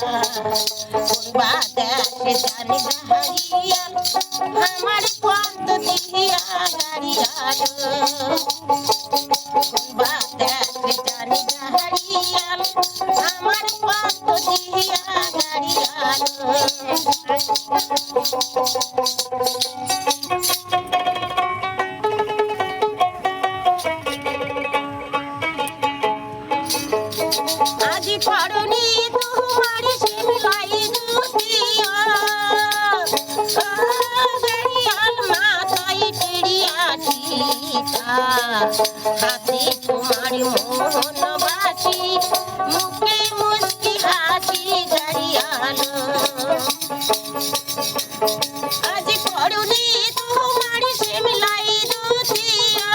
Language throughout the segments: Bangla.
পড়ুয়া দেখে জানি হারিয়া আমার পন্ত দিয়া হারিয়া পড়ুয়া দেখে জানি হারিয়া আমার পন্ত দিয়া হারিয়া আজি পড়নি ঠিকা হাতে তোমার মোহন বাসি মুখে মুস্কি হাসি গড়িয়াল আজি পড়নি তোমার শিমলাই দুতিয়া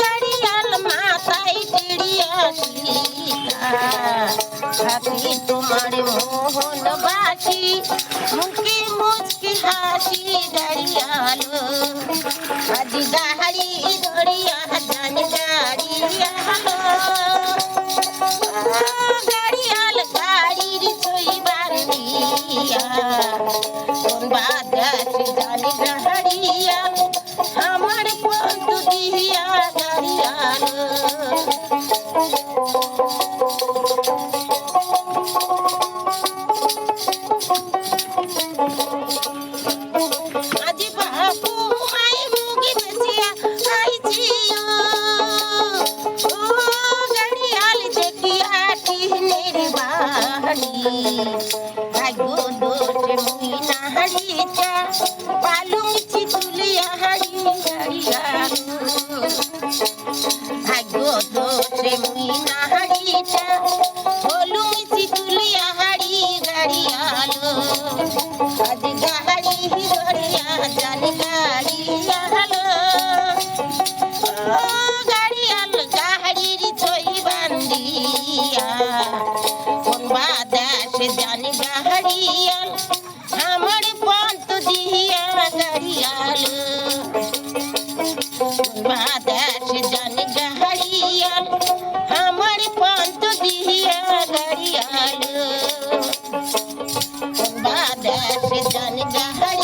গড়িয়াল মাথায় টিড়িয়া ঠিকা হাতে তোমার মোহন বাসি মুখে মুচকি হাসি গাড়িয়াল গাড়ির ছইবার দিয়া। কোন বাজার জান গাড়িয়াল আমার পন্ত দিয়া গাড়িয়াল আজি বাপু মাই মুগি বেচিয়া আইছিও টিনের বাড়ি ভাগ্য দোষ না হারিয়াল আমার পন্ত দিয়া গাড়িয়াল বাতাস জান গাড়িয়াল আমার পন্ত দিয়া গাড়িয়াল বাতাস জান গাড়িয়াল